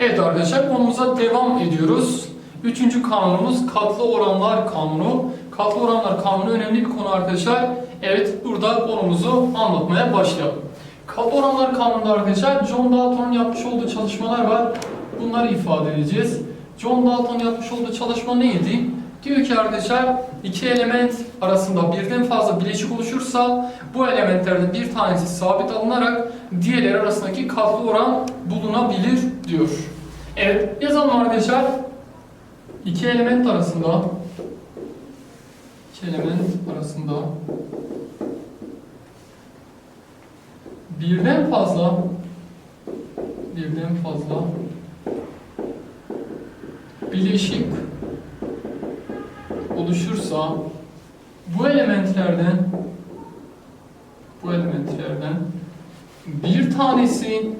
Evet arkadaşlar konumuza devam ediyoruz. Üçüncü kanunumuz katlı oranlar kanunu. Katlı oranlar kanunu önemli bir konu arkadaşlar. Evet burada konumuzu anlatmaya başlayalım. Katlı oranlar kanununda arkadaşlar John Dalton'un yapmış olduğu çalışmalar var. Bunları ifade edeceğiz. John Dalton yapmış olduğu çalışma neydi? Diyor ki arkadaşlar iki element arasında birden fazla bileşik oluşursa bu elementlerden bir tanesi sabit alınarak diğerleri arasındaki katlı oran bulunabilir diyor. Evet yazalım arkadaşlar. İki element arasında iki element arasında birden fazla birden fazla bileşik oluşursa bu elementlerden bu elementlerden bir tanesi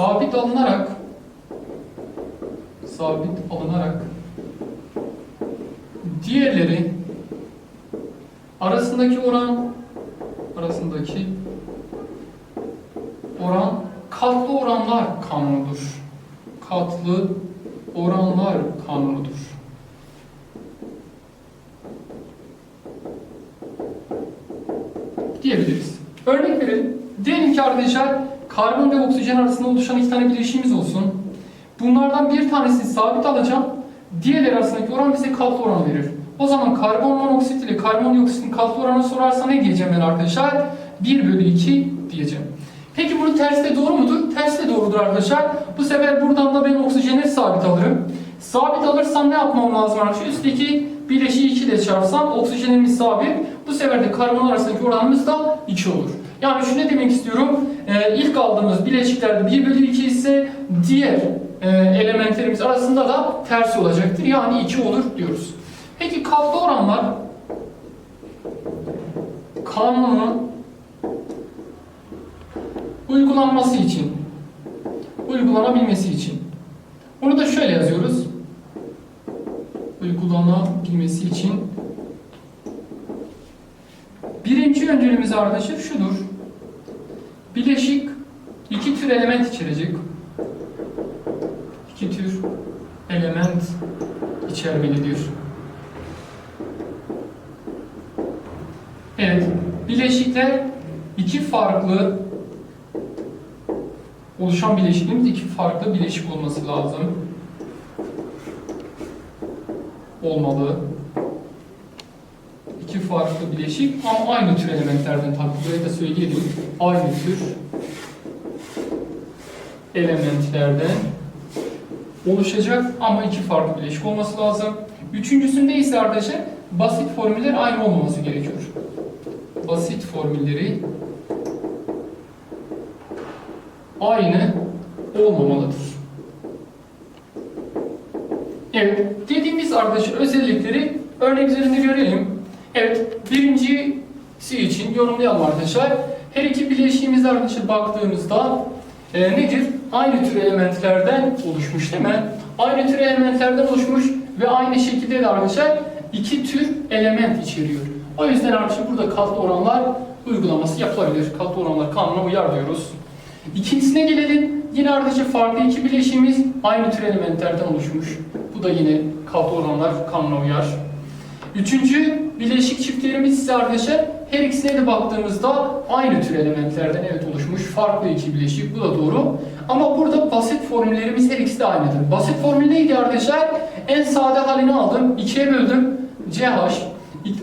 sabit alınarak sabit alınarak diğerleri arasındaki oran arasındaki oran katlı oranlar kanunudur. Katlı oranlar kanunudur. Ve oksijen arasında oluşan iki tane bileşiğimiz olsun. Bunlardan bir tanesini sabit alacağım. Diğerleri arasındaki oran bize katlı oran verir. O zaman karbon monoksit ile karbondioksitin katlı oranı sorarsa ne diyeceğim ben arkadaşlar? 1 bölü 2 diyeceğim. Peki bunun tersi de doğru mudur? Tersi de doğrudur arkadaşlar. Bu sefer buradan da ben oksijeni sabit alırım. Sabit alırsam ne yapmam lazım arkadaşlar? Üstteki bileşiği 2 ile çarpsam oksijenimiz sabit. Bu sefer de karbon arasındaki oranımız da 2 olur. Yani şu ne demek istiyorum? Ee, ilk aldığımız bileşiklerde 1 bölü 2 ise diğer e, elementlerimiz arasında da tersi olacaktır. Yani 2 olur diyoruz. Peki katlı oranlar kanunun uygulanması için uygulanabilmesi için bunu da şöyle yazıyoruz. Uygulanabilmesi için birinci öncülümüz arkadaşlar şudur. Bileşik iki tür element içerecek. İki tür element içermelidir. Evet, bileşikler iki farklı oluşan bileşiklerimiz iki farklı bileşik olması lazım. Olmalı. İki farklı bileşik ama aynı tür elementlerden tabii buraya da söyleyelim. Aynı tür elementlerden oluşacak ama iki farklı bileşik olması lazım. Üçüncüsünde ise arkadaşlar basit formüller aynı olmaması gerekiyor. Basit formülleri aynı olmamalıdır. Evet, dediğimiz arkadaşlar özellikleri örnek üzerinde görelim. Evet, birincisi için yorumlayalım arkadaşlar. Her iki bileşiğimiz arkadaşlar baktığımızda e, nedir? Aynı tür elementlerden oluşmuş değil mi? Aynı tür elementlerden oluşmuş ve aynı şekilde de arkadaşlar iki tür element içeriyor. O yüzden arkadaşlar burada katlı oranlar uygulaması yapılabilir. Katlı oranlar kanuna uyar diyoruz. İkincisine gelelim. Yine arkadaşlar farklı iki bileşiğimiz aynı tür elementlerden oluşmuş. Bu da yine katlı oranlar kanuna uyar. Üçüncü bileşik çiftlerimiz ise arkadaşlar her ikisine de baktığımızda aynı tür elementlerden evet oluşmuş. Farklı iki bileşik. Bu da doğru. Ama burada basit formüllerimiz her ikisi de aynıdır. Basit formül neydi arkadaşlar? En sade halini aldım. 2'ye böldüm. CH.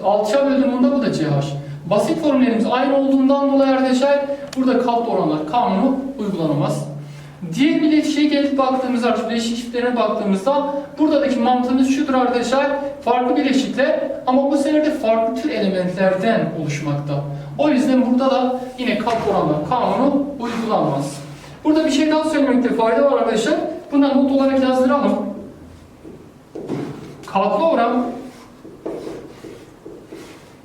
6'ya böldüm bunda bu da CH. Basit formüllerimiz aynı olduğundan dolayı arkadaşlar burada katlı oranlar kanunu uygulanamaz. Diğer bileşiğe gelip baktığımızda, arkadaşlar bileşik çiftlerine baktığımızda buradaki mantığımız şudur arkadaşlar. Farklı bileşikler ama bu sefer farklı tür elementlerden oluşmakta. O yüzden burada da yine katlı oranlar kanunu uygulanmaz. Burada bir şey daha söylemekte fayda var arkadaşlar. Buna not olarak yazdıralım. Katlı oran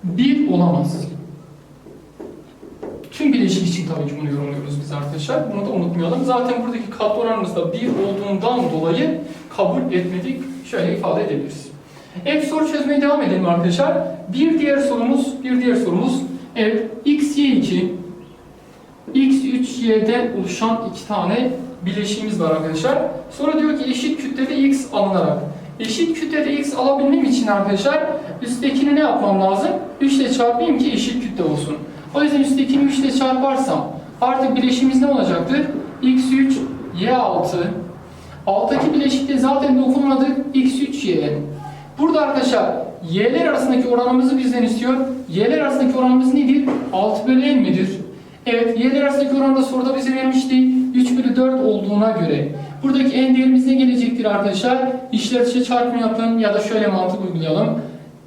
bir olamaz. Tüm bileşik için tabii ki bunu yorumluyoruz biz arkadaşlar. Bunu da unutmayalım. Zaten buradaki katlı oranımız da 1 olduğundan dolayı kabul etmedik. Şöyle ifade edebiliriz. Evet soru çözmeye devam edelim arkadaşlar. Bir diğer sorumuz, bir diğer sorumuz evet x, y2 x3y'den oluşan iki tane bileşiğimiz var arkadaşlar. Sonra diyor ki eşit kütlede x alınarak. Eşit kütlede x alabilmem için arkadaşlar üsttekini ne yapmam lazım? 3 ile çarpayım ki eşit kütle olsun. O yüzden üsttekini 3 ile çarparsam artık bileşiğimiz ne olacaktır? x3, y6. Alttaki bileşikte zaten dokunmadık x3, y. Burada arkadaşlar y'ler arasındaki oranımızı bizden istiyor. Y'ler arasındaki oranımız nedir? 6 bölü n midir? Evet, y'ler arasındaki oranı da soruda bize vermişti. 3 bölü 4 olduğuna göre. Buradaki n değerimiz ne gelecektir arkadaşlar? İşler dışı çarpım yapın ya da şöyle mantık uygulayalım.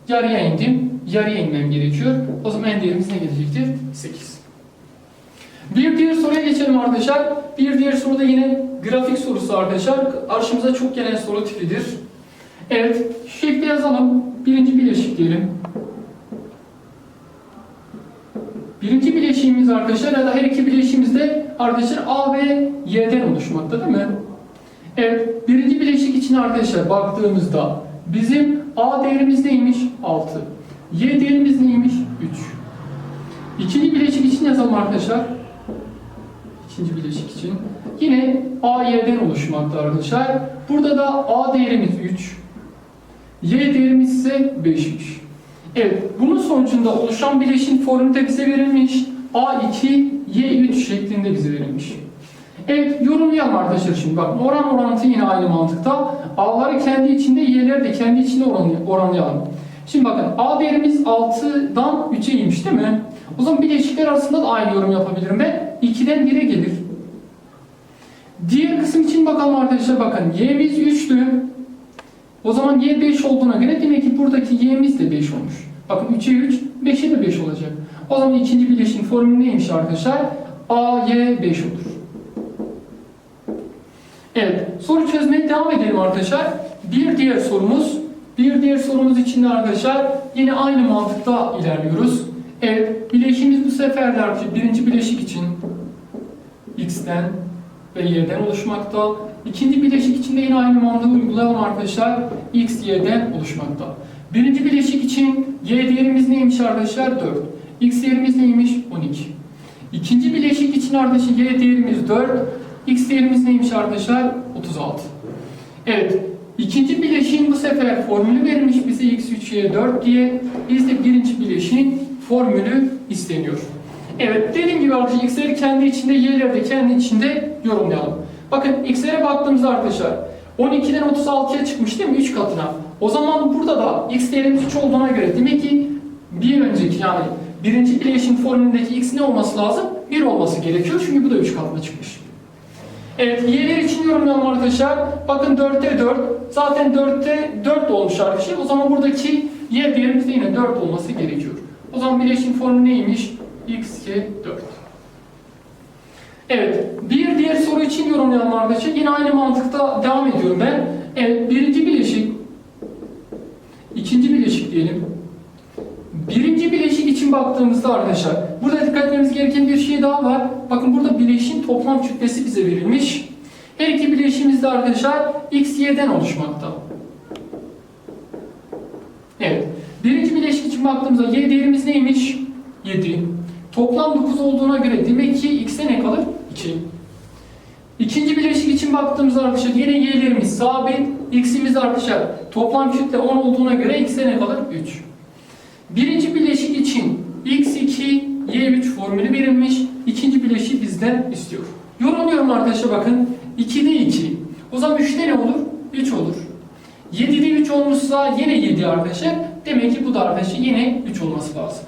Yarıya indim, yarıya inmem gerekiyor. O zaman n değerimiz ne gelecektir? 8. Bir diğer soruya geçelim arkadaşlar. Bir diğer soruda yine grafik sorusu arkadaşlar. Karşımıza çok gelen soru tipidir. Evet, şu yazalım. Birinci bileşik diyelim. Birinci bileşiğimiz arkadaşlar ya da her iki bileşiğimiz de arkadaşlar A ve Y'den oluşmakta değil mi? Evet, birinci bileşik için arkadaşlar baktığımızda bizim A değerimiz neymiş? 6. Y değerimiz neymiş? 3. İkinci bileşik için yazalım arkadaşlar. İkinci bileşik için. Yine A Y'den oluşmakta arkadaşlar. Burada da A değerimiz 3. Y değerimiz ise 5 3. Evet, bunun sonucunda oluşan bileşin formülü de bize verilmiş. A2, Y3 şeklinde bize verilmiş. Evet, yorumlayalım arkadaşlar şimdi. Bak, oran orantı yine aynı mantıkta. A'ları kendi içinde, Y'leri de kendi içinde oranlay- oranlayalım. Şimdi bakın, A değerimiz 6'dan 3'e inmiş değil mi? O zaman bileşikler arasında da aynı yorum yapabilirim ben. 2'den 1'e gelir. Diğer kısım için bakalım arkadaşlar bakın. Y'miz 3'tü. O zaman y 5 olduğuna göre demek ki buradaki y'miz de 5 olmuş. Bakın 3'e 3, 5'e de 5 olacak. O zaman ikinci bileşin formülü neymiş arkadaşlar? a, y 5 olur. Evet, soru çözmeye devam edelim arkadaşlar. Bir diğer sorumuz, bir diğer sorumuz için de arkadaşlar yine aynı mantıkta ilerliyoruz. Evet, bileşiğimiz bu sefer de arkadaşlar birinci bileşik için x'ten ve y'den oluşmakta. İkinci bileşik için de yine aynı mantığı uygulayalım arkadaşlar. x, y'den oluşmakta. Birinci bileşik için y değerimiz neymiş arkadaşlar? 4. x değerimiz neymiş? 12. İkinci bileşik için arkadaşlar y değerimiz 4. x değerimiz neymiş arkadaşlar? 36. Evet. İkinci bileşiğin bu sefer formülü verilmiş bize x3, y4 diye. Bizde birinci bileşiğin formülü isteniyor. Evet dediğim gibi arkadaşlar x'leri kendi içinde y'leri de kendi içinde yorumlayalım. Bakın x'lere baktığımızda arkadaşlar 12'den 36'ya çıkmış değil mi 3 katına. O zaman burada da x değerimiz 3 olduğuna göre demek ki bir önceki yani birinci bileşim formülündeki x ne olması lazım? 1 olması gerekiyor çünkü bu da 3 katına çıkmış. Evet y'ler için yorumlayalım arkadaşlar. Bakın 4'te 4. Zaten 4'te 4 olmuş arkadaşlar. O zaman buradaki y değerimiz de yine 4 olması gerekiyor. O zaman bileşim formülü neymiş? x, y, 4. Evet, bir diğer soru için yorumlayalım arkadaşlar. Yine aynı mantıkta devam ediyorum ben. Evet, birinci bileşik, ikinci bileşik diyelim. Birinci bileşik için baktığımızda arkadaşlar, burada dikkat etmemiz gereken bir şey daha var. Bakın burada bileşin toplam kütlesi bize verilmiş. Her iki bileşiğimiz de arkadaşlar x, y'den oluşmakta. Evet, birinci bileşik için baktığımızda y değerimiz neymiş? 7. Toplam 9 olduğuna göre demek ki x'e ne kalır? 2. İkinci bileşik için baktığımızda arkadaşlar yine y'lerimiz sabit. x'imiz arkadaşlar toplam kütle 10 olduğuna göre x'e ne kalır? 3. Birinci bileşik için x2, y3 formülü verilmiş. İkinci bileşiği bizden istiyor. Yorumluyorum arkadaşlar bakın. 2'de 2. O zaman 3'te ne olur? 3 olur. 7'de 3 olmuşsa yine 7 arkadaşlar. Demek ki bu da arkadaşlar yine 3 olması lazım.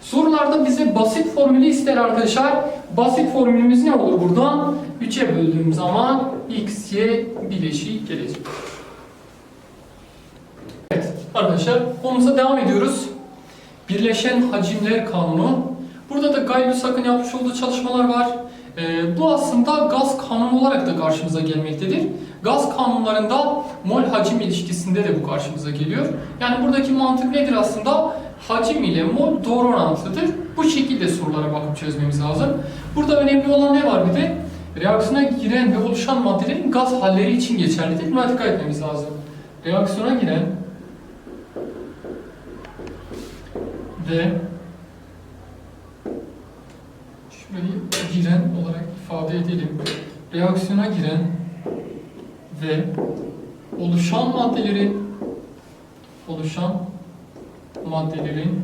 Sorularda bize basit formülü ister arkadaşlar. Basit formülümüz ne olur buradan? 3'e böldüğüm zaman x, y bileşiği gelecek. Evet arkadaşlar konumuza devam ediyoruz. Birleşen Hacimler Kanunu. Burada da Gay-Lussac'ın yapmış olduğu çalışmalar var. Ee, bu aslında gaz kanunu olarak da karşımıza gelmektedir. Gaz kanunlarında mol hacim ilişkisinde de bu karşımıza geliyor. Yani buradaki mantık nedir aslında? Hacim ile mol doğru orantılıdır. Bu şekilde sorulara bakıp çözmemiz lazım. Burada önemli olan ne var bir de? Reaksiyona giren ve oluşan maddelerin gaz halleri için geçerlidir. Buna dikkat etmemiz lazım. Reaksiyona giren ve şurayı giren olarak ifade edelim. reaksiyona giren ve oluşan maddelerin oluşan maddelerin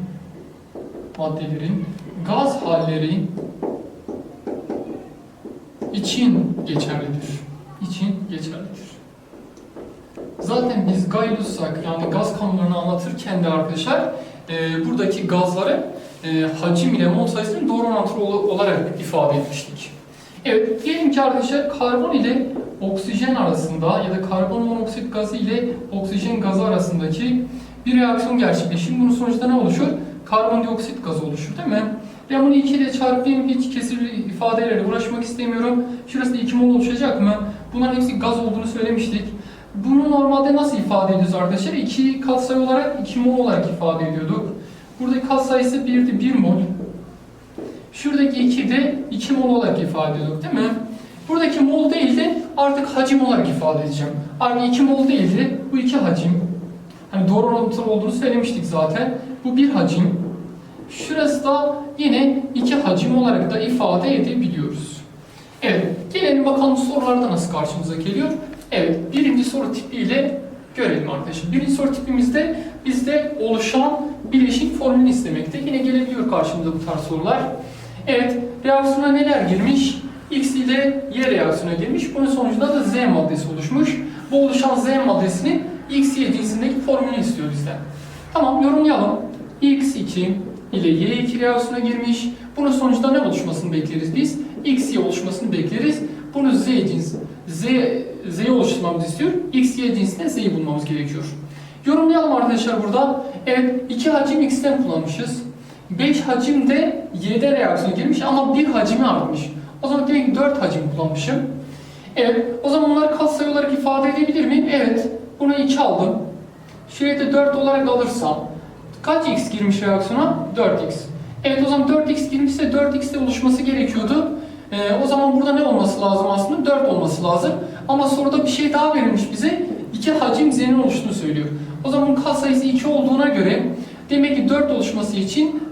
maddelerin gaz halleri için geçerlidir. İçin geçerlidir. Zaten biz Gauss'sak yani gaz kanunlarını anlatırken de arkadaşlar e, buradaki gazları e, hacim ile mol sayısının doğru orantılı ol- olarak ifade etmiştik. Evet, diyelim ki arkadaşlar karbon ile oksijen arasında ya da karbon monoksit gazı ile oksijen gazı arasındaki bir reaksiyon gerçekleşir. Bunun sonucunda ne oluşur? Karbondioksit gazı oluşur değil mi? Ben bunu 2 ile çarpayım, hiç kesirli ifadelerle uğraşmak istemiyorum. Şurası da 2 mol oluşacak mı? Bunların hepsi gaz olduğunu söylemiştik. Bunu normalde nasıl ifade ediyoruz arkadaşlar? 2 katsayı olarak 2 mol olarak ifade ediyorduk. Buradaki katsayısı 1'di 1 mol. Şuradaki 2 de 2 mol olarak ifade ediyorduk değil mi? Buradaki mol değil de artık hacim olarak ifade edeceğim. Artık 2 mol değil de bu 2 hacim. Hani doğru orantılı olduğunu söylemiştik zaten. Bu bir hacim. Şurası da yine iki hacim olarak da ifade edebiliyoruz. Evet, gelelim bakalım sorularda nasıl karşımıza geliyor. Evet, birinci soru tipiyle görelim arkadaşlar. Birinci soru tipimizde bizde oluşan bileşik formülünü istemekte. Yine gelebiliyor karşımıza bu tarz sorular. Evet, reaksiyona neler girmiş? X ile Y reaksiyona girmiş. Bunun sonucunda da Z maddesi oluşmuş. Bu oluşan Z maddesinin X, Y cinsindeki formülünü istiyor bizden. Tamam, yorumlayalım. X2 ile Y2 reaksiyona girmiş. Bunun sonucunda ne oluşmasını bekleriz biz? XY oluşmasını bekleriz. Bunu Z cins, Z, Z'yi oluşturmamızı istiyor. XY cinsinde Z'yi bulmamız gerekiyor. Yorumlayalım arkadaşlar burada. Evet, 2 hacim X'ten kullanmışız. 5 hacim de Y'de reaksiyona girmiş ama bir hacimi artmış. O zaman demek ki 4 hacim kullanmışım. Evet, o zaman bunları katsayı olarak ifade edebilir miyim? Evet, bunu 2 aldım. Şuraya da 4 olarak alırsam kaç x girmiş reaksiyona? 4x. Evet o zaman 4x girmişse 4x'te oluşması gerekiyordu. Ee, o zaman burada ne olması lazım aslında? 4 olması lazım. Ama soruda bir şey daha verilmiş bize. 2 hacim z'nin oluştuğunu söylüyor. O zaman kat sayısı 2 olduğuna göre demek ki 4 oluşması için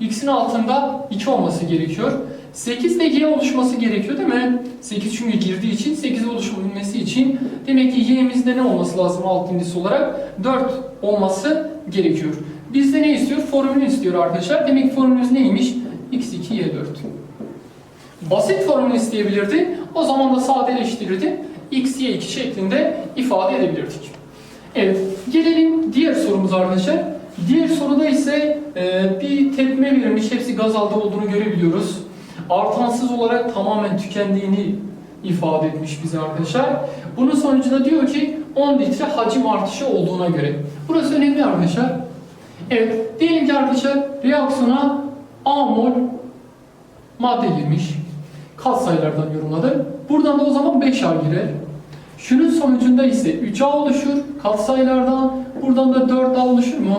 x'in altında 2 olması gerekiyor. 8 de y oluşması gerekiyor değil mi? 8 çünkü girdiği için 8 oluşabilmesi için demek ki y'imizde ne olması lazım alt indisi olarak? 4 olması gerekiyor. Bizde ne istiyor? Formülü istiyor arkadaşlar. Demek ki formülümüz neymiş? x2 y4. Basit formül isteyebilirdi. O zaman da sadeleştirirdi. x y2 şeklinde ifade edebilirdik. Evet, gelelim diğer sorumuza arkadaşlar. Diğer soruda ise e, bir tepme verilmiş, hepsi gaz aldı olduğunu görebiliyoruz. Artansız olarak tamamen tükendiğini ifade etmiş bize arkadaşlar. Bunun sonucunda diyor ki 10 litre hacim artışı olduğuna göre. Burası önemli arkadaşlar. Evet, diyelim ki arkadaşlar reaksiyona A madde girmiş. Kat sayılardan yorumladı. Buradan da o zaman 5A girer. Şunun sonucunda ise 3A oluşur katsayılardan. Buradan da 4A oluşur mu?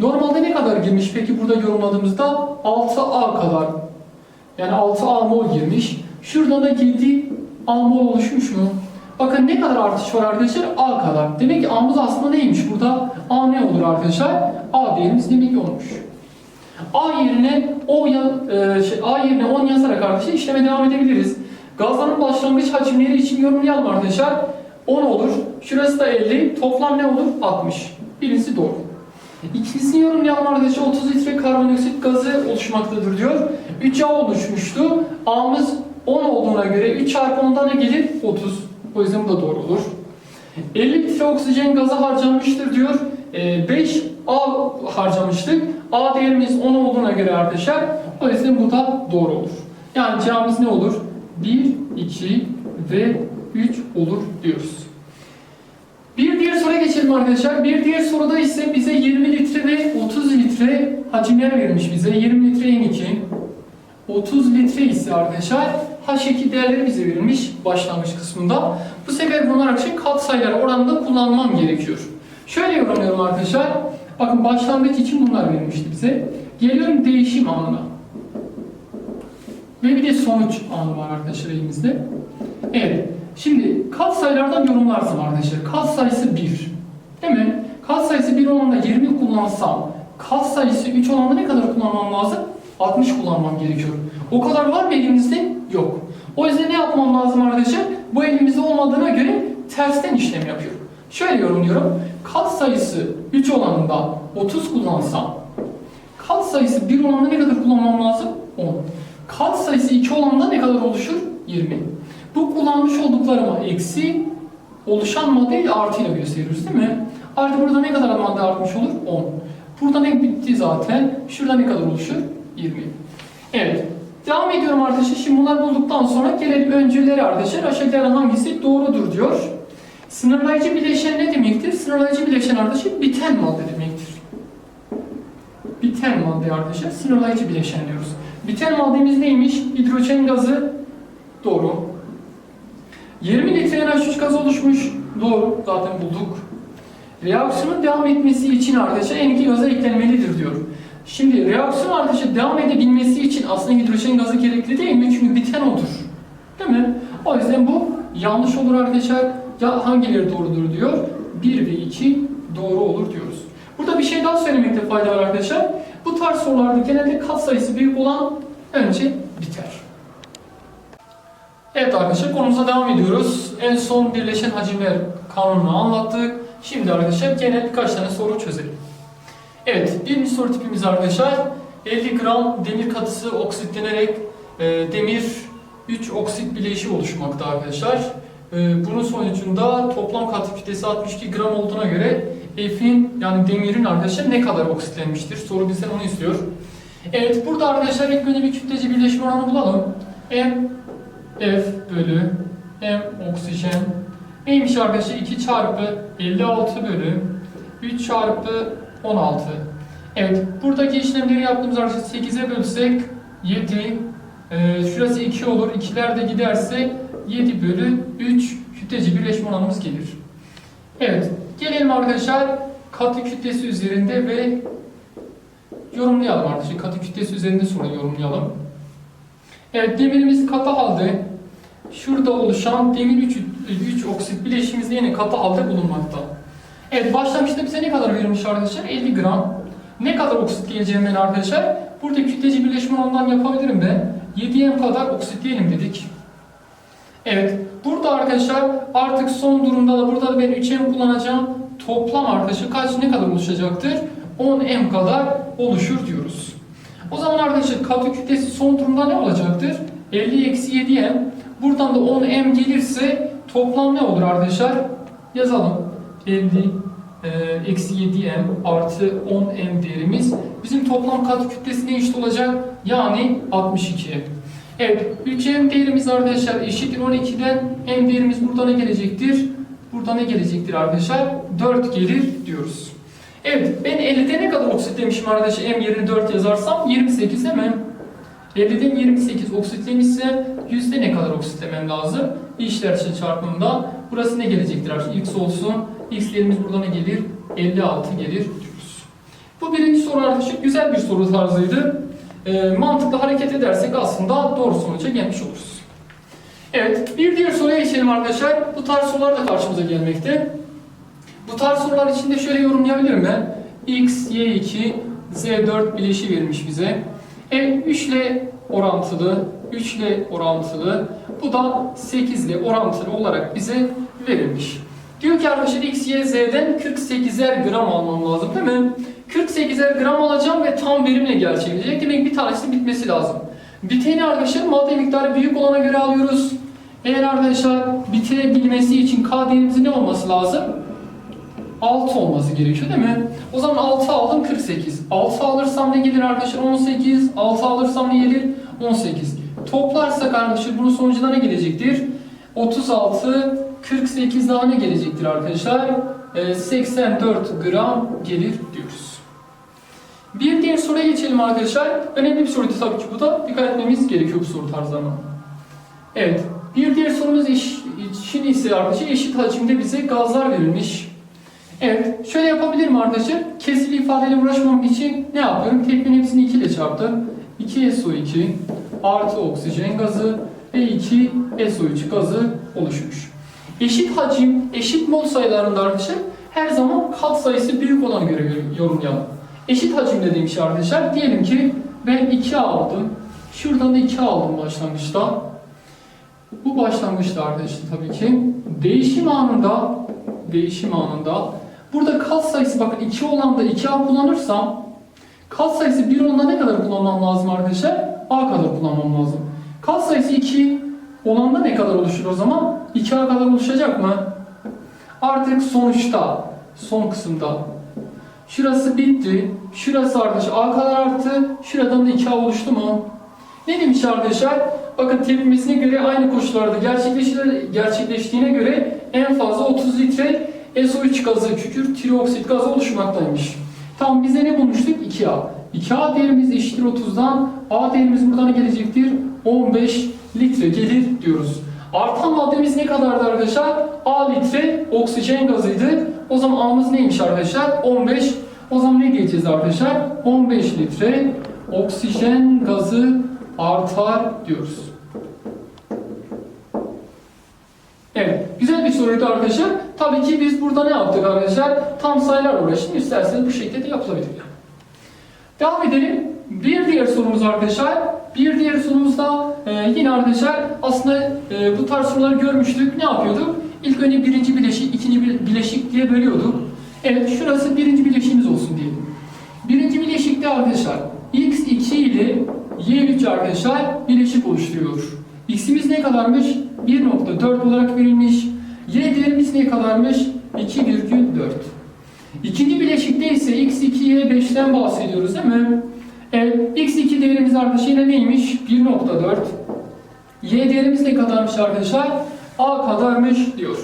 Normalde ne kadar girmiş peki burada yorumladığımızda 6A kadar. Yani 6A mol girmiş. Şuradan da 7A mol oluşmuş mu? Bakın ne kadar artış var arkadaşlar? A kadar. Demek ki A'mız aslında neymiş burada? A ne olur arkadaşlar? A değerimiz demek ki olmuş. A yerine o ya, e, şey, A yerine 10 yazarak arkadaşlar işleme devam edebiliriz. Gazların başlangıç hacimleri için yorumlayalım arkadaşlar. 10 olur. Şurası da 50. Toplam ne olur? 60. Birincisi doğru. İkincisini yorumlayalım arkadaşlar. 30 litre karbondioksit gazı oluşmaktadır diyor. 3A oluşmuştu. A'mız 10 olduğuna göre 3 çarpı 10'dan ne gelir? 30. O yüzden bu da doğru olur. 50 litre oksijen gazı harcanmıştır diyor. Ee, 5 A harcamıştık. A değerimiz 10 olduğuna göre arkadaşlar yüzden bu da doğru olur. Yani cevabımız ne olur? 1, 2 ve 3 olur diyoruz. Bir diğer soruya geçelim arkadaşlar. Bir diğer soruda ise bize 20 litre ve 30 litre hacimler verilmiş bize. 20 litre N2, 30 litre ise arkadaşlar H2 değerleri bize verilmiş başlangıç kısmında. Bu sefer bunlar arkadaşlar katsayılar oranında kullanmam gerekiyor. Şöyle yorumluyorum arkadaşlar. Bakın başlangıç için bunlar verilmişti bize. Geliyorum değişim anına. Ve bir de sonuç anı var arkadaşlar elimizde. Evet. Şimdi katsayılardan yorumlarsam arkadaşlar. Katsayısı 1. Değil mi? Katsayısı 1 olanda 20 kullansam katsayısı 3 olanda ne kadar kullanmam lazım? 60 kullanmam gerekiyor. O kadar var mı elimizde? Yok. O yüzden ne yapmam lazım arkadaşlar? Bu elimizde olmadığına göre tersten işlem yapıyorum. Şöyle yorumluyorum. Kat sayısı 3 olanında 30 kullansam kat sayısı 1 olanında ne kadar kullanmam lazım? 10. Kat sayısı 2 olanında ne kadar oluşur? 20. Bu kullanmış olduklarıma eksi oluşan maddeyi artıyla gösteriyoruz değil mi? Artı burada ne kadar madde artmış olur? 10. Burada ne bitti zaten? Şurada ne kadar oluşur? 20. Evet. Devam ediyorum arkadaşlar. Şimdi bunları bulduktan sonra gelelim öncülleri arkadaşlar. Aşağıdakilerden hangisi doğrudur diyor. Sınırlayıcı bileşen ne demektir? Sınırlayıcı bileşen arkadaşlar biten madde demektir. Biten madde arkadaşlar sınırlayıcı bileşen diyoruz. Biten maddemiz neymiş? Hidrojen gazı doğru. 20 litre NH3 gaz oluşmuş. Doğru. Zaten bulduk. Reaksiyonun devam etmesi için arkadaşlar N2 gaza eklenmelidir diyor. Şimdi reaksiyon arkadaşlar devam edebilmesi için aslında hidrojen gazı gerekli değil mi? Çünkü biten odur. Değil mi? O yüzden bu yanlış olur arkadaşlar. Ya hangileri doğrudur diyor. 1 ve 2 doğru olur diyoruz. Burada bir şey daha söylemekte fayda var arkadaşlar. Bu tarz sorularda genelde kat sayısı büyük olan önce biter. Evet arkadaşlar konumuza devam ediyoruz. En son birleşen hacimler kanununu anlattık. Şimdi arkadaşlar genel birkaç tane soru çözelim. Evet birinci soru tipimiz arkadaşlar 50 gram demir katısı oksitlenerek e, demir 3 oksit bileşi oluşmakta arkadaşlar. E, bunun sonucunda toplam katı kütlesi 62 gram olduğuna göre F'in yani demirin arkadaşlar ne kadar oksitlenmiştir? Soru bizden onu istiyor. Evet burada arkadaşlar ilk önce bir kütleci birleşme oranı bulalım. M F bölü M oksijen neymiş arkadaşlar 2 çarpı 56 bölü 3 çarpı 16 Evet buradaki işlemleri yaptığımız arkadaşlar 8'e bölsek 7 ee, şurası 2 olur 2'ler de giderse 7 bölü 3 kütleci birleşme oranımız gelir Evet gelelim arkadaşlar katı kütlesi üzerinde ve yorumlayalım arkadaşlar katı kütlesi üzerinde sonra yorumlayalım Evet demirimiz katı halde şurada oluşan demir 3, 3 oksit bileşimimiz yine katı halde bulunmakta. Evet başlangıçta bize ne kadar verilmiş arkadaşlar? 50 gram. Ne kadar oksitleyeceğim ben arkadaşlar? Burada kütleci birleşme oranından yapabilirim ben. 7M kadar oksitleyelim dedik. Evet burada arkadaşlar artık son durumda da burada da ben 3M kullanacağım. Toplam arkadaşlar kaç ne kadar oluşacaktır? 10M kadar oluşur diyoruz. O zaman arkadaşlar katı kütlesi son durumda ne olacaktır? 50 eksi 7M. Buradan da 10M gelirse toplam ne olur arkadaşlar? Yazalım. 50 e, eksi 7M artı 10M değerimiz. Bizim toplam katı kütlesi ne eşit olacak? Yani 62. Evet 3M değerimiz arkadaşlar eşittir 12'den M değerimiz burada ne gelecektir? Burada ne gelecektir arkadaşlar? 4 gelir diyoruz. Evet ben 50'de ne kadar oksitlemişim arkadaşlar? M yerine 4 yazarsam 28 değil mi? 50'den 28 oksitlemişse yüzde ne kadar oksitlemem lazım? İşler çarpımında burası ne gelecektir arkadaşlar? X olsun. X değerimiz burada ne gelir? 56 gelir diyoruz. Bu birinci soru arkadaşlar güzel bir soru tarzıydı. E, mantıklı hareket edersek aslında doğru sonuca gelmiş oluruz. Evet bir diğer soruya geçelim arkadaşlar. Bu tarz sorular da karşımıza gelmekte. Bu tarz sorular içinde şöyle yorumlayabilirim ben. X, Y2, Z4 bileşi verilmiş bize. E 3 ile orantılı, 3 ile orantılı. Bu da 8 ile orantılı olarak bize verilmiş. Diyor ki arkadaşlar X, Y, Z'den 48'er gram almam lazım değil mi? 48'er gram alacağım ve tam verimle gerçekleşecek. Demek bir tanesi bitmesi lazım. Biteni arkadaşlar madde miktarı büyük olana göre alıyoruz. Eğer arkadaşlar bitirebilmesi için K değerimizin ne olması lazım? 6 olması gerekiyor değil mi? O zaman 6 aldım 48. 6 alırsam ne gelir arkadaşlar? 18. 6 alırsam ne gelir? 18. Toplarsak arkadaşlar bunun sonucunda ne gelecektir? 36, 48 daha ne gelecektir arkadaşlar? Ee, 84 gram gelir diyoruz. Bir diğer soruya geçelim arkadaşlar. Önemli bir soruydu tabii ki bu da. Dikkat etmemiz gerekiyor bu soru tarzlarına. Evet. Bir diğer sorumuz iş, için ise arkadaşlar eşit hacimde bize gazlar verilmiş. Evet, şöyle yapabilirim arkadaşlar. Kesili ifadeyle uğraşmam için ne yapıyorum? Tekmenin hepsini 2 ile çarptım. 2 SO2 artı oksijen gazı ve 2 SO3 gazı oluşmuş. Eşit hacim, eşit mol sayılarında arkadaşlar her zaman kat sayısı büyük olan göre yorumlayalım. Eşit hacimde demiş arkadaşlar. Diyelim ki ben 2 aldım. Şuradan da 2 aldım başlangıçta. Bu başlangıçta arkadaşlar tabii ki. Değişim anında değişim anında burada kat sayısı bakın 2 olan da 2A kullanırsam kat sayısı 1 olanda ne kadar kullanmam lazım arkadaşlar? A kadar kullanmam lazım. Kat sayısı 2 olanda ne kadar oluşur o zaman? 2A kadar oluşacak mı? Artık sonuçta son kısımda şurası bitti. Şurası arkadaşlar A arttı. Şuradan da 2A oluştu mu? Ne demiş arkadaşlar? Bakın tepkimesine göre aynı koşullarda gerçekleşti- gerçekleştiğine göre en fazla 30 litre SO3 gazı, kükürt trioksit gazı oluşmaktaymış. Tam bize ne bulmuştuk? 2A. 2A değerimiz eşittir 30'dan. A değerimiz buradan gelecektir? 15 litre gelir diyoruz. Artan maddemiz ne kadardı arkadaşlar? A litre oksijen gazıydı. O zaman A'mız neymiş arkadaşlar? 15. O zaman ne diyeceğiz arkadaşlar? 15 litre oksijen gazı artar diyoruz. Evet, güzel bir soruydu arkadaşlar. Tabii ki biz burada ne yaptık arkadaşlar? Tam sayılar uğraşın. İsterseniz bu şekilde de yapılabilir. Devam edelim. Bir diğer sorumuz arkadaşlar. Bir diğer sorumuzda e, yine arkadaşlar aslında e, bu tarz soruları görmüştük. Ne yapıyorduk? İlk önce birinci bileşik, ikinci bil- bileşik diye bölüyorduk. Evet, şurası birinci bileşiğimiz olsun diyelim. Birinci bileşikte arkadaşlar x2 ile y3 arkadaşlar bileşik oluşturuyor. x'imiz ne kadarmış? 1.4 olarak verilmiş. y değerimiz ne kadarmış? 2,4. İkinci bileşikte ise x2, y5'ten bahsediyoruz değil mi? Evet, x2 değerimiz arkadaşlar yine neymiş? 1.4. Y değerimiz ne kadarmış arkadaşlar? A kadarmış diyor.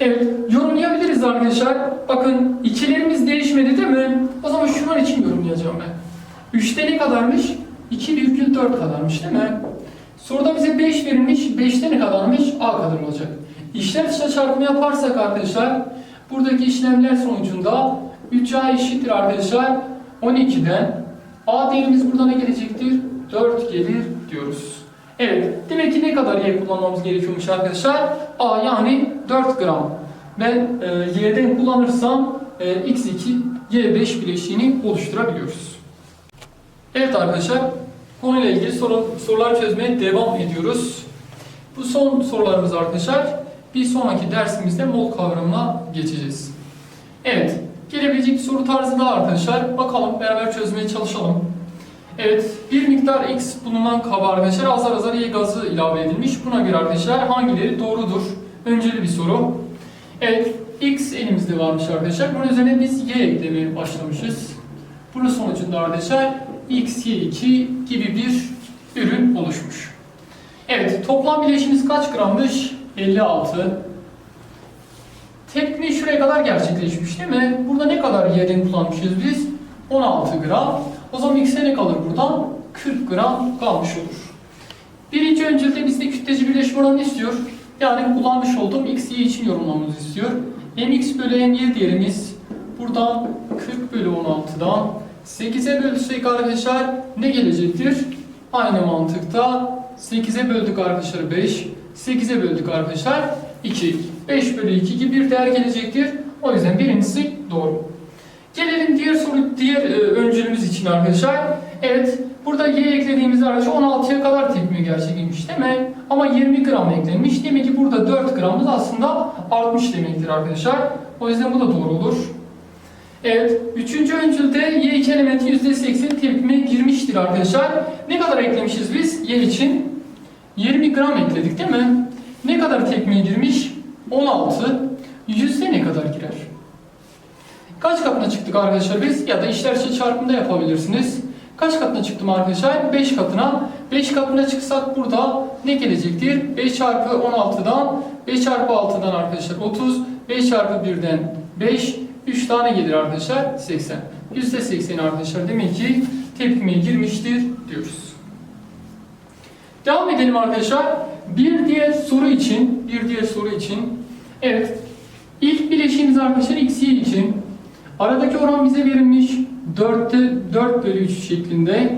Evet, yorumlayabiliriz arkadaşlar. Bakın ikilerimiz değişmedi değil mi? O zaman şunun için yorumlayacağım ben. 3'te ne kadarmış? 2,4 kadarmış değil mi? Soruda bize 5 verilmiş. 5'te ne kadarmış? A kadar olacak. İşler dışa çarpımı yaparsak arkadaşlar buradaki işlemler sonucunda 3A eşittir arkadaşlar 12'den A değerimiz burada ne gelecektir? 4 gelir diyoruz. Evet, demek ki ne kadar Y kullanmamız gerekiyormuş arkadaşlar? A yani 4 gram. Ben e, Y'den kullanırsam e, X2, Y5 bileşiğini oluşturabiliyoruz. Evet arkadaşlar, konuyla ilgili soru, sorular çözmeye devam ediyoruz. Bu son sorularımız arkadaşlar. Bir sonraki dersimizde mol kavramına geçeceğiz. Evet, gelebilecek bir soru tarzı daha arkadaşlar. Bakalım beraber çözmeye çalışalım. Evet, bir miktar X bulunan kaba arkadaşlar azar azar Y gazı ilave edilmiş. Buna göre arkadaşlar hangileri doğrudur? Önceli bir soru. Evet, X elimizde varmış arkadaşlar. Bunun üzerine biz Y eklemeye başlamışız. Bunun sonucunda arkadaşlar X, Y2 gibi bir ürün oluşmuş. Evet, toplam bileşimiz kaç grammış? 56. Tepkime şuraya kadar gerçekleşmiş değil mi? Burada ne kadar Y'den kullanmışız biz? 16 gram. O zaman X'e ne kalır buradan? 40 gram kalmış olur. Birinci öncelikle bizde kütleci birleşim oranını istiyor. Yani kullanmış olduğum X, Y için yorumlamamızı istiyor. Mx bölü My değerimiz buradan 40 bölü 16'dan 8'e bölürsek arkadaşlar ne gelecektir? Aynı mantıkta 8'e böldük arkadaşlar 5, 8'e böldük arkadaşlar 2. 5 bölü 2 gibi bir değer gelecektir. O yüzden birincisi doğru. Gelelim diğer soru, diğer e, öncülümüz için arkadaşlar. Evet, burada y eklediğimizde arkadaşlar 16'ya kadar tepkime gerçekleşmiş değil mi? Ama 20 gram eklenmiş. Demek ki burada 4 gramımız aslında artmış demektir arkadaşlar. O yüzden bu da doğru olur. Evet, üçüncü öncülde y2 elementi %80 tepkime girmiştir arkadaşlar. Ne kadar eklemişiz biz y için? 20 gram ekledik değil mi? Ne kadar tepkime girmiş? 16. Yüzde ne kadar girer? Kaç katına çıktık arkadaşlar biz? Ya da işler için çarpımda yapabilirsiniz. Kaç katına çıktım arkadaşlar? 5 katına. 5 katına çıksak burada ne gelecektir? 5 çarpı 16'dan 5 çarpı 6'dan arkadaşlar 30. 5 çarpı 1'den 5. 3 tane gelir arkadaşlar 80. %80 arkadaşlar demek ki tepkimeye girmiştir diyoruz. Devam edelim arkadaşlar. Bir diğer soru için, bir diğer soru için evet ilk bileşiğimiz arkadaşlar x y için aradaki oran bize verilmiş 4'te 4 bölü 3 şeklinde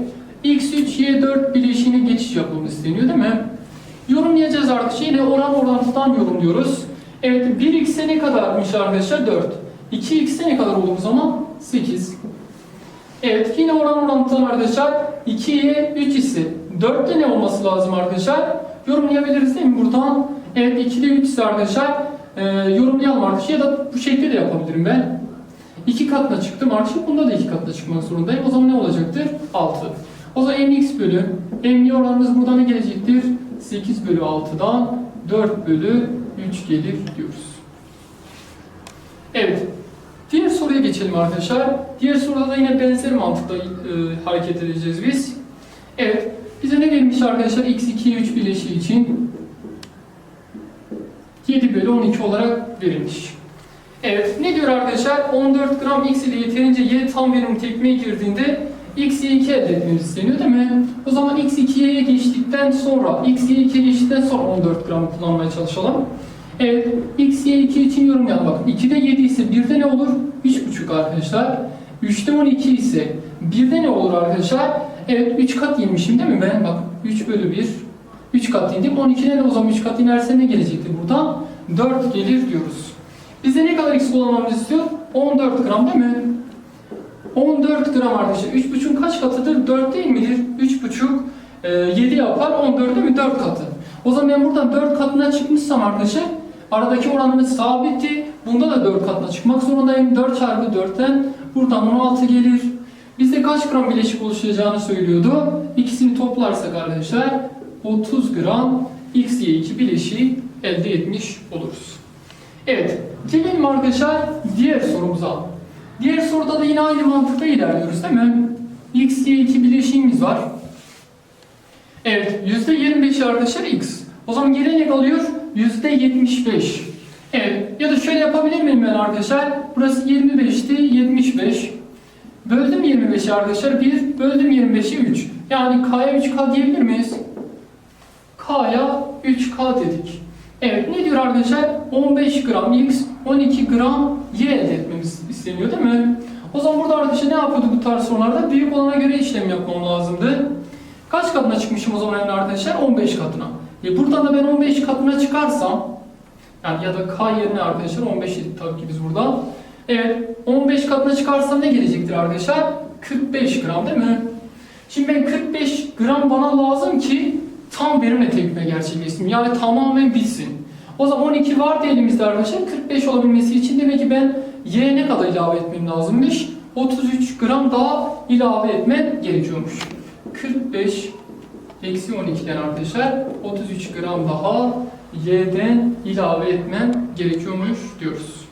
x3 y4 bileşiğine geçiş yapmamız isteniyor değil mi? Yorumlayacağız arkadaşlar. Yine oran orantıdan yorumluyoruz. Evet 1x'e ne kadarmış arkadaşlar? 4. 2x'e ne kadar olur o zaman? 8. Evet yine oran orantıdan arkadaşlar 2'ye 3 ise 4'te ne olması lazım arkadaşlar? Yorumlayabiliriz değil mi buradan? Evet 2'de 3 ise arkadaşlar e, yorumlayalım arkadaşlar ya da bu şekilde de yapabilirim ben. 2 katına çıktım arkadaşlar bunda da 2 katına çıkmak zorundayım. O zaman ne olacaktır? 6. O zaman mx bölü m'li oranımız burada ne gelecektir? 8 bölü 6'dan 4 bölü 3 gelir diyoruz. Evet. Diğer soruya geçelim arkadaşlar. Diğer soruda da yine benzer mantıkla e, hareket edeceğiz biz. Evet. Bize ne verilmiş arkadaşlar? x 2'ye 3 bileşiği için 7 bölü 12 olarak verilmiş. Evet. Ne diyor arkadaşlar? 14 gram x ile yeterince y tam verimli tekmeye girdiğinde x'ye 2 elde etmemiz isteniyor değil mi? O zaman x 2'ye geçtikten sonra, x 2'ye geçtikten sonra 14 gram kullanmaya çalışalım. Evet, x, y, 2 için yorum yap. Bakın 2'de 7 ise 1'de ne olur? 3,5 arkadaşlar. 3'te 12 ise 1'de ne olur arkadaşlar? Evet, 3 kat yemişim değil mi ben? Bak 3 bölü 1. 3 kat yedim. 12'den o zaman 3 kat inerse ne gelecektir buradan? 4 gelir diyoruz. Bize ne kadar x kullanmamızı istiyor? 14 gram değil mi? 14 gram arkadaşlar. 3,5'un kaç katıdır? 4 değil midir? 3,5 e, 7 yapar. 14 değil mi? 4 katı. O zaman ben buradan 4 katına çıkmışsam arkadaşlar aradaki oranımız sabitti. Bunda da 4 katına çıkmak zorundayım. 4 çarpı 4'ten buradan 16 gelir. Bizde kaç gram bileşik oluşacağını söylüyordu. İkisini toplarsak arkadaşlar 30 gram XY2 bileşiği elde etmiş oluruz. Evet, gelelim arkadaşlar diğer sorumuza. Diğer soruda da yine aynı mantıkla ilerliyoruz değil mi? X, Y2 bileşiğimiz var. Evet, %25 arkadaşlar X. O zaman geriye ne kalıyor? %75. Evet, ya da şöyle yapabilir miyim ben arkadaşlar? Burası 25'ti, 75. Böldüm 25'i arkadaşlar 1, böldüm 25'i 3. Yani K'ya 3K diyebilir miyiz? K'ya 3K dedik. Evet ne diyor arkadaşlar? 15 gram X, 12 gram Y elde etmemiz isteniyor değil mi? O zaman burada arkadaşlar ne yapıyorduk bu tarz sorularda? Büyük olana göre işlem yapmam lazımdı. Kaç katına çıkmışım o zaman arkadaşlar? 15 katına. E buradan da ben 15 katına çıkarsam yani ya da K yerine arkadaşlar 15 dedik tabii ki biz burada. Evet 15 katına çıkarsam ne gelecektir arkadaşlar? 45 gram değil mi? Şimdi ben 45 gram bana lazım ki tam verimle tepkime gerçekleşsin. Yani tamamen bitsin. O zaman 12 vardı elimizde arkadaşlar. 45 olabilmesi için demek ki ben Y ne kadar ilave etmem lazımmış? 33 gram daha ilave etmem gerekiyormuş. 45 eksi 12'den arkadaşlar 33 gram daha Y'den ilave etmem gerekiyormuş diyoruz.